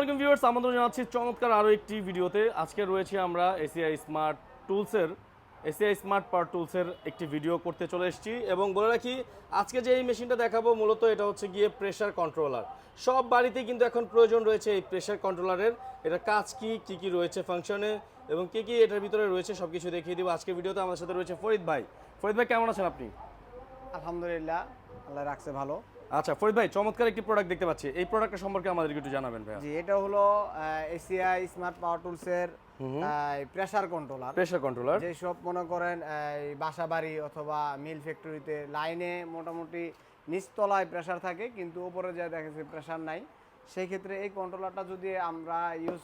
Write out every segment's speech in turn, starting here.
আলাইকুম ভিউয়ার্স, আমন্ত্রণ জানাচ্ছি চমৎকার আরও একটি ভিডিওতে। আজকে রয়েছে আমরা এসিআই স্মার্ট টুলসের এসিআই স্মার্ট পাওয়ার টুলসের একটি ভিডিও করতে চলে এসেছি এবং বলে রাখি, আজকে যে এই মেশিনটা দেখাবো মূলত এটা হচ্ছে গিয়ে প্রেশার কন্ট্রোলার সব বাড়িতেই কিন্তু এখন প্রয়োজন রয়েছে এই প্রেশার কন্ট্রোলারের এটা কাজ কি কি কি রয়েছে ফাংশনে এবং কি কি এটার ভিতরে রয়েছে সব কিছু দেখিয়ে দিব। আজকে ভিডিওতে আমাদের সাথে রয়েছে ফরিদ ভাই। ফরিদ ভাই, কেমন আছেন আপনি? আলহামদুলিল্লাহ, আল্লাহ রাখছে ভালো। আচ্ছা ফরিদ ভাই চমৎকার একটি প্রোডাক্ট দেখতে পাচ্ছি। এই প্রোডাক্টের সম্পর্কে আমাদেরকে একটু জানাবেন ভাই জি এটা হলো এসিআই স্মার্ট পাওয়ার টুলস এর প্রেসার কন্ট্রোলার প্রেসার কন্ট্রোলার যেসব মনে করেন এই বাসা বাড়ি অথবা মিল ফ্যাক্টরিতে লাইনে মোটামুটি নিচতলায় প্রেসার থাকে কিন্তু উপরে যা দেখা যাচ্ছে প্রেসার নাই। সেই ক্ষেত্রে এই কন্ট্রোলারটা যদি আমরা ইউজ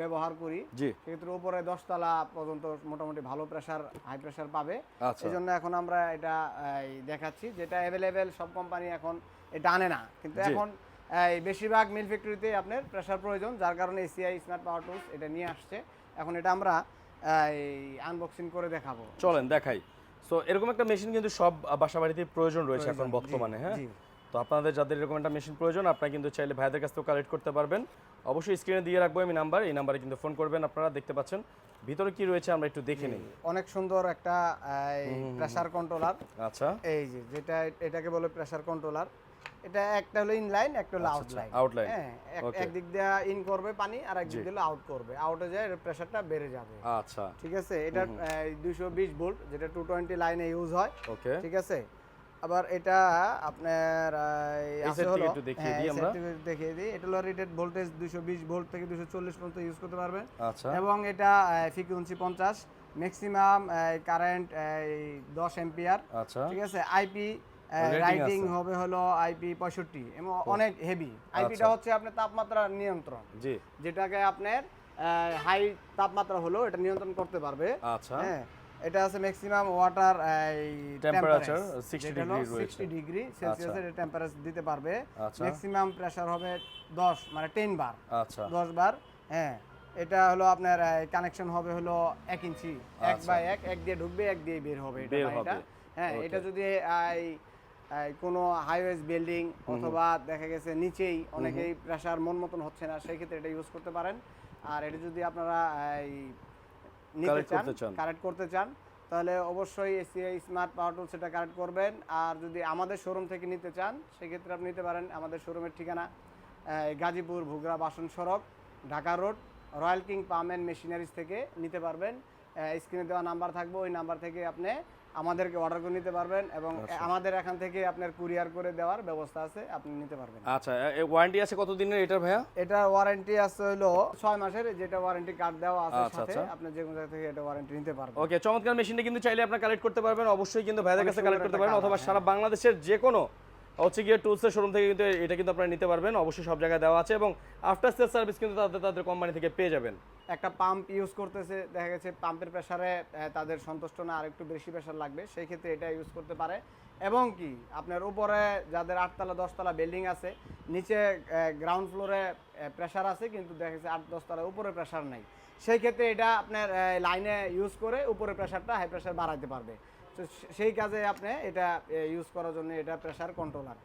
ব্যবহার করি সেক্ষেত্রে উপরে দশতলা পর্যন্ত মোটামুটি ভালো প্রেসার হাই প্রেসার পাবে। আচ্ছা। এই জন্য এখন আমরা এটা দেখাচ্ছি যেটা অ্যাভেলেবেল সব কোম্পানি এখন এটা আনে না। কিন্তু এখন এই, বেশিরভাগ মিল ফ্যাক্টরিতে আপনার প্রেসার প্রয়োজন যার কারণে এসিআই স্মার্ট পাওয়ার টুলস এটা নিয়ে আসছে। এখন এটা আমরা আনবক্সিং করে দেখাবো। চলেন দেখাই। সো এরকম একটা মেশিন কিন্তু সব বাসা বাড়িতে প্রয়োজন রয়েছে এখন বর্তমানে হ্যাঁ। তো আপনাদের যাদের এরকম একটা মেশিন প্রয়োজন আপনারা কিন্তু চাইলে ভাইদের কাছ থেকে কালেক্ট করতে পারবেন। অবশ্যই স্ক্রিনে দিয়ে রাখব আমি নাম্বার এই নাম্বারে কিন্তু ফোন করবেন আপনারা দেখতে পাচ্ছেন। ভিতরে কি রয়েছে আমরা একটু দেখে নিই। অনেক সুন্দর একটা প্রেসার কন্ট্রোলার আচ্ছা। এই যে যেটা এটাকে বলে প্রেসার কন্ট্রোলার এটা একটা হলো ইনলাইন একটা হলো আউটলাইন outline, হ্যাঁ এক- okay. একদিক দিয়ে ইন করবে পানি আর একদিক দিয়ে আউট করবে। আউটে যায় প্রেসারটা বেড়ে যাবে। আচ্ছা। ঠিক আছে? এটা দুইশো বিশ ভোল্ট যেটা টু টোয়েন্টি লাইনে ইউজ হয়। ওকে ঠিক আছে? আবার এটা আপনার দেখিয়ে হ্যাঁ, দিই আমরা। side দেখিয়ে দিই। এটা হলো রেটেড ভোল্টেজ দুইশো বিশ ভোল্ট থেকে দুইশো চল্লিশ পর্যন্ত ইউজ করতে পারবেন। আচ্ছা। এবং এটা ফ্রিকুয়েন্সি পঞ্চাশ ম্যাক্সিমাম কারেন্ট দশ এম্পিয়ার আচ্ছা। ঠিক আছে? আইপি রাইটিং হবে হলো আইপি পঁয়ষট্টি। এবং অনেক হেভি আইপিটা আচ্ছা। হচ্ছে আপনার তাপমাত্রা নিয়ন্ত্রণ। জি। যেটাকে আপনার হাই তাপমাত্রা হলো এটা নিয়ন্ত্রণ করতে পারবে। আচ্ছা। হ্যাঁ। এটা আছে ম্যাক্সিমাম ওয়াটার Temperature 60 degree রয়েছে। সিক্সটি ডিগ্রি সেলসিয়াসের টেম্পারেচার দিতে পারবে। আচ্ছা। ম্যাক্সিমাম প্রেসার হবে দশ মানে টেন বার। আচ্ছা। দশ বার হ্যাঁ। এটা হলো আপনার কানেকশন হবে হলো এক ইঞ্চি। এক আচ্ছা। বাই এক এক দিয়ে ঢুকবে এক দিয়ে বের হবে এটা। হবে। হ্যাঁ এটা যদি এই, কোনো হাইওয়েজ বিল্ডিং অথবা দেখা গেছে নিচেই অনেকেই প্রেসার মন মতন হচ্ছে না সেই ক্ষেত্রে এটা ইউজ করতে পারেন। আর এটা যদি আপনারা নিতে চান করতে কারেক্ট করতে চান তাহলে অবশ্যই এসিআই স্মার্ট পাওয়ার টুল সেটা কারেক্ট করবেন। আর যদি আমাদের শোরুম থেকে নিতে চান সেক্ষেত্রে আপনি নিতে পারেন আমাদের শোরুমের ঠিকানা গাজীপুর ভুগরা বাসন সড়ক Dhaka road royal king palm and machineries থেকে নিতে পারবেন। স্ক্রিনে দেওয়া নাম্বার থাকবে ওই নাম্বার থেকে আপনি আমাদেরকে অর্ডার করে নিতে পারবেন এবং আমাদের এখান থেকে আপনার কুরিয়ার করে দেওয়ার ব্যবস্থা আছে আপনি নিতে পারবেন। আচ্ছা ওয়ারেন্টি আছে কতদিনের এটা ভাইয়া? এটা ওয়ারেন্টি আছে হলো ছয় মাসের যেটা ওয়ারেন্টি কার্ড দেওয়া আছে আচ্ছা, সাথে আচ্ছা। আপনি যে কোনো জায়গা থেকে এটা ওয়ারেন্টি নিতে পারবেন। ওকে চমৎকার মেশিনটা কিন্তু চাইলে আপনি কালেক্ট করতে পারবেন। অবশ্যই কিন্তু ভাইদের কাছে কালেক্ট করতে পারবেন অথবা সারা বাংলাদেশের যে কোনো হচ্ছে গিয়ে টুলসের শোরুম থেকে কিন্তু এটা কিন্তু আপনারা নিতে পারবেন। অবশ্যই সব জায়গায় দেওয়া আছে এবং আফটার সেল সার্ভিস কিন্তু তাদের তাদের কোম্পানি থেকে পেয়ে যাবেন। একটা পাম্প ইউজ করতেছে, দেখা গেছে পাম্পের প্রেসারে তাদের সন্তুষ্ট না আর একটু বেশি প্রেসার লাগবে, সেই ক্ষেত্রে এটা ইউজ করতে পারে। এবং কি, আপনার উপরে যাদের আটতলা, দশতলা বিল্ডিং আছে, নিচে গ্রাউন্ড ফ্লোরে প্রেসার আছে, কিন্তু দেখা গেছে আট দশতলা উপরে প্রেসার নাই। সেই ক্ষেত্রে এটা আপনার লাইনে ইউজ করে উপরে প্রেসারটা হাই প্রেসার বাড়াইতে পারবে। তো সেই কাজে আপনি এটা ইউজ করার জন্য এটা প্রেসার কন্ট্রোলার